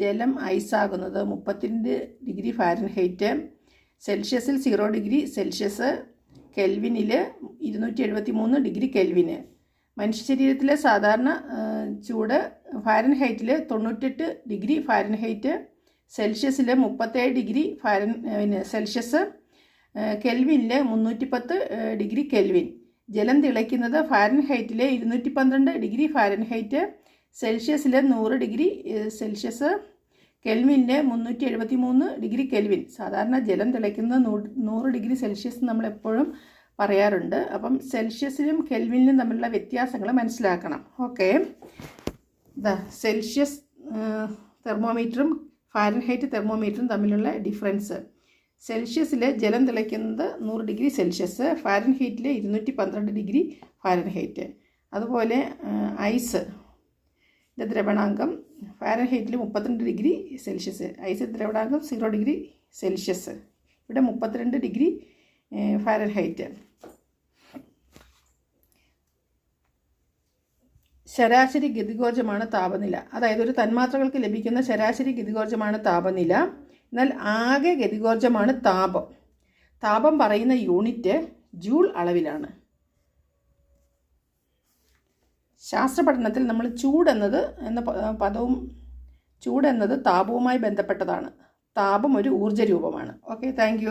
ജലം ഐസാകുന്നത് മുപ്പത്തിരണ്ട് ഡിഗ്രി ഫാരൻഹൈറ്റ് സെൽഷ്യസിൽ സീറോ ഡിഗ്രി സെൽഷ്യസ് കെൽവിനിൽ ഇരുന്നൂറ്റി എഴുപത്തി മൂന്ന് ഡിഗ്രി കെൽവിന്. മനുഷ്യ ശരീരത്തിലെ സാധാരണ ചൂട് ഫാരൻഹൈറ്റിൽ തൊണ്ണൂറ്റെട്ട് ഡിഗ്രി ഫാരൻഹൈറ്റ് സെൽഷ്യസിൽ മുപ്പത്തേഴ് ഡിഗ്രി ഫാരൻ പിന്നെ സെൽഷ്യസ് കെൽവിനിൽ മുന്നൂറ്റി പത്ത് ഡിഗ്രി കെൽവിൻ. ജലം തിളയ്ക്കുന്നത് ഫാരൻഹൈറ്റിൽ ഇരുന്നൂറ്റി പന്ത്രണ്ട് ഡിഗ്രി ഫാരൻഹൈറ്റ് സെൽഷ്യസിൽ നൂറ് ഡിഗ്രി സെൽഷ്യസ് കെൽവിനിൽ മുന്നൂറ്റി എഴുപത്തി മൂന്ന് ഡിഗ്രി കെൽവിൻ. സാധാരണ ജലം തിളയ്ക്കുന്നത് നൂറ് ഡിഗ്രി സെൽഷ്യസ് നമ്മൾ എപ്പോഴും പറയാറുണ്ട്. അപ്പം സെൽഷ്യസിലും കെൽവിനിലും തമ്മിലുള്ള വ്യത്യാസങ്ങൾ മനസ്സിലാക്കണം. ഓക്കെ. സെൽഷ്യസ് തെർമോമീറ്ററും ഫാരൻഹൈറ്റ് തെർമോമീറ്ററും തമ്മിലുള്ള ഡിഫറൻസ്. സെൽഷ്യസിൽ ജലം തിളയ്ക്കുന്നത് നൂറ് ഡിഗ്രി സെൽഷ്യസ് ഫാരൻഹൈറ്റിൽ ഇരുന്നൂറ്റി പന്ത്രണ്ട് ഡിഗ്രി ഫാരൻഹൈറ്റ്. അതുപോലെ ഐസ് ന്റെ ദ്രവണാങ്കം ഫാരൻഹൈറ്റിൽ മുപ്പത്തിരണ്ട് ഡിഗ്രി സെൽഷ്യസ്. ഐസ് ദ്രവണാങ്കം സീറോ ഡിഗ്രി സെൽഷ്യസ്. ഇവിടെ മുപ്പത്തിരണ്ട് ഡിഗ്രി ഏ, ഫാരൻഹൈറ്റ്. ശരാശരി ഗതികോർജമാണ് താപനില. അതായത് ഒരു തന്മാത്രകൾക്ക് ലഭിക്കുന്ന ശരാശരി ഗതികോർജമാണ് താപനില. എന്നാൽ ആകെ ഗതികോർജമാണ് താപം. താപം പറയുന്ന യൂണിറ്റ് ജൂൾ അളവിലാണ്. ശാസ്ത്ര പഠനത്തിൽ നമ്മൾ ചൂടെന്നത് എന്ന പദവും ചൂടെന്നത് താപവുമായി ബന്ധപ്പെട്ടതാണ്. താപം ഒരു ഊർജ രൂപമാണ് ഓക്കെ താങ്ക്